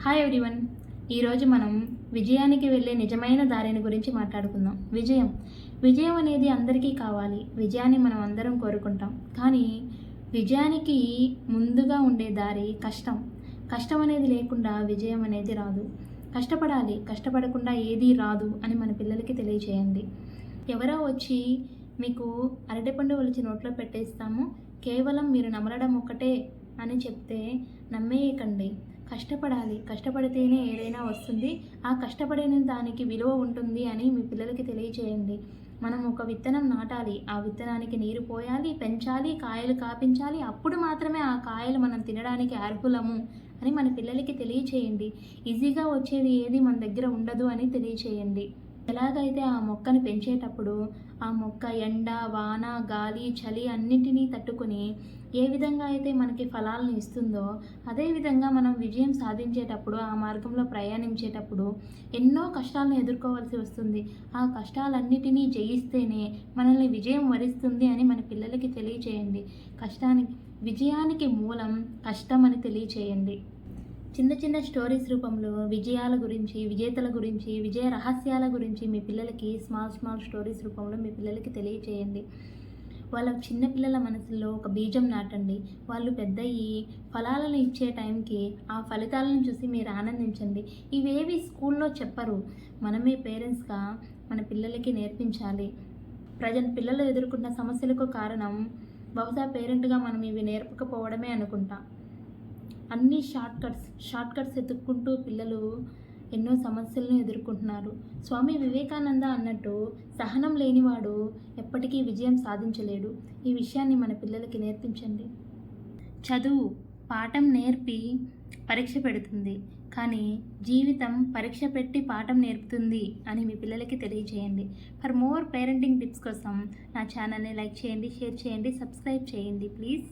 Hi everyone ఈరోజు మనం విజయానికి వెళ్ళే నిజమైన దారిని గురించి మాట్లాడుకుందాం. విజయం. విజయం అనేది అందరికీ కావాలి. విజయాన్ని మనం అందరం కోరుకుంటాం. కానీ విజయానికి ముందుగా ఉండే దారి కష్టం. కష్టం అనేది లేకుండా విజయం అనేది రాదు. కష్టపడాలి. కష్టపడకుండా ఏదీ రాదు అని మన పిల్లలకి తెలియచేయండి. ఎవరో వచ్చి మీకు అరటిపండు ఒలిచి నోట్లో పెట్టేస్తాము. కేవలం మీరు నమలడం ఒక్కటే అని చెప్తే నమ్మేయకండి. కష్టపడాలి. కష్టపడితేనే ఏదైనా వస్తుంది. ఆ కష్టపడిన దానికి విలువ ఉంటుంది అని మీ పిల్లలకి తెలియచేయండి. మనం ఒక విత్తనం నాటాలి. ఆ విత్తనానికి నీరు పోయాలి పెంచాలి కాయలు కాపించాలి. అప్పుడు మాత్రమే ఆ కాయలు మనం తినడానికి అర్హులము అని మన పిల్లలకి తెలియచేయండి. ఈజీగా వచ్చేది ఏది మన దగ్గర ఉండదు అని తెలియచేయండి. ఎలాగైతే ఆ మొక్కను పెంచేటప్పుడు ఆ మొక్క ఎండ వాన గాలి చలి అన్నిటినీ తట్టుకొని ఏ విధంగా అయితే మనకి ఫలాలను ఇస్తుందో అదేవిధంగా మనం విజయం సాధించేటప్పుడు ఆ మార్గంలో ప్రయాణించేటప్పుడు ఎన్నో కష్టాలను ఎదుర్కోవాల్సి వస్తుంది. ఆ కష్టాలన్నిటినీ జయిస్తేనే మనల్ని విజయం వరిస్తుంది అని మన పిల్లలకి తెలియచేయండి. కష్టానికి విజయానికి మూలం కష్టం అని తెలియచేయండి. చిన్న చిన్న స్టోరీస్ రూపంలో విజయాల గురించి విజేతల గురించి విజయ రహస్యాల గురించి మీ పిల్లలకి స్మాల్ స్మాల్ స్టోరీస్ రూపంలో మీ పిల్లలకి తెలియచేయండి. వాళ్ళ చిన్నపిల్లల మనసులో ఒక బీజం నాటండి. వాళ్ళు పెద్దయ్యి ఫలాలను ఇచ్చే టైంకి ఆ ఫలితాలను చూసి మీరు ఆనందించండి. ఇవేవి స్కూల్లో చెప్పరు. మనమే పేరెంట్స్గా మన పిల్లలకి నేర్పించాలి. ప్రజెంట్ పిల్లలు ఎదుర్కొన్న సమస్యలకు కారణం బహుశా పేరెంట్గా మనం ఇవి నేర్పకపోవడమే అనుకుంటాం. అన్ని షార్ట్ కట్స్ షార్ట్ కట్స్ ఎత్తుక్కుంటూ పిల్లలు ఎన్నో సమస్యలను ఎదుర్కొంటున్నారు. స్వామి వివేకానంద అన్నట్టు సహనం లేనివాడు ఎప్పటికీ విజయం సాధించలేడు. ఈ విషయాన్ని మన పిల్లలకి నేర్పించండి. చదువు పాఠం నేర్పి పరీక్ష పెడుతుంది. కానీ జీవితం పరీక్ష పెట్టి పాఠం నేర్పుతుంది అని మీ పిల్లలకి తెలియజేయండి. ఫర్ మోర్ పేరెంటింగ్ టిప్స్ కోసం నా ఛానల్ని లైక్ చేయండి షేర్ చేయండి సబ్స్క్రైబ్ చేయండి ప్లీజ్.